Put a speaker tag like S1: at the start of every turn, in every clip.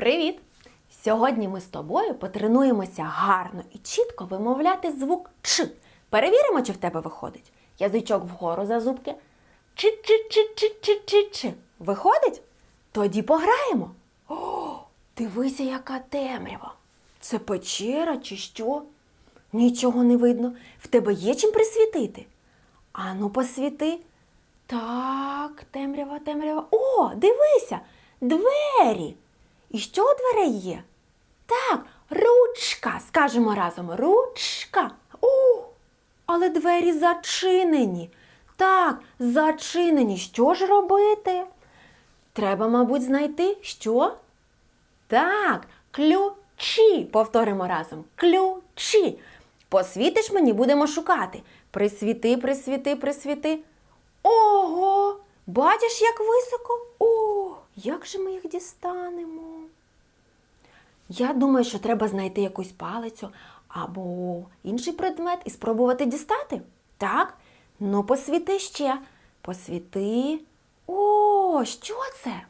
S1: Привіт! Сьогодні ми з тобою потренуємося гарно і чітко вимовляти звук Ч. Перевіримо, чи в тебе виходить. Язичок вгору за зубки. чи чи чи чи чи чи чи Виходить? Тоді пограємо. О, дивися, яка темрява. Це печера чи що? Нічого не видно. В тебе є чим присвітити? Ану, посвіти. Так, темрява, темрява. О, дивися, двері. І що у дверей є? Так, ручка. Скажемо разом ручка. О, але двері зачинені. Так, зачинені. Що ж робити? Треба, мабуть, знайти що? Так, ключі. Повторимо разом. Ключі. Посвітиш мені, будемо шукати. Присвіти, присвіти, присвіти. Ого! Бачиш, як високо? О, як же ми їх дістанемо? Я думаю, що треба знайти якусь палицю або інший предмет і спробувати дістати. Так? Ну, посвіти ще. Посвіти. О, що це?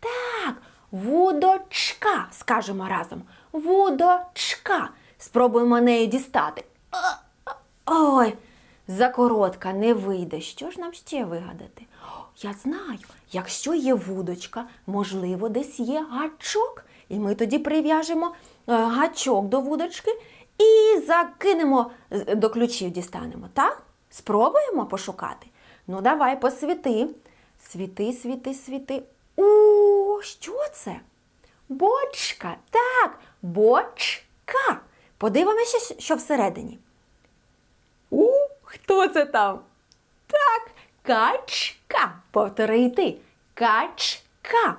S1: Так, вудочка. Скажемо разом. Вудочка. Спробуємо нею дістати. Ой, закоротка, не вийде. Що ж нам ще вигадати? Я знаю, якщо є вудочка, можливо, десь є гачок. І ми тоді прив'яжемо е, гачок до вудочки і закинемо до ключів дістанемо, так? Спробуємо пошукати. Ну, давай, посвіти. Світи, світи, світи. О, що це? Бочка. Так, бочка. Подивимося, що всередині. Хто це там? Так, качка. Повтори й ти. Качка.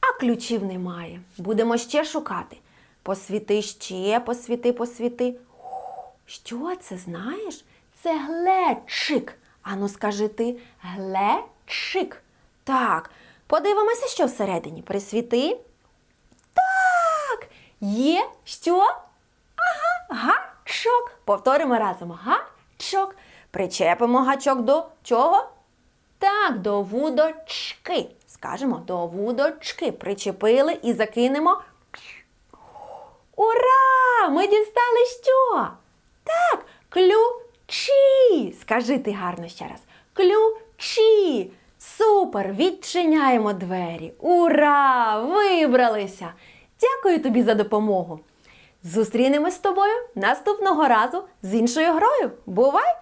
S1: А ключів немає. Будемо ще шукати. Посвіти ще, посвіти, посвіти. Що це знаєш? Це глечик. Ану, скажи ти глечик. Так, подивимося, що всередині. Присвіти. Так, є що? Ага, гачок. Повторимо разом. Гачок. Причепимо гачок до чого? Так, до вудочки. Скажемо до вудочки. Причепили і закинемо. Ура! Ми дістали що? Так, ключі. Скажи ти гарно ще раз. Ключі. Супер! Відчиняємо двері. Ура! Вибралися! Дякую тобі за допомогу. Зустрінемось з тобою наступного разу з іншою грою. Бувай!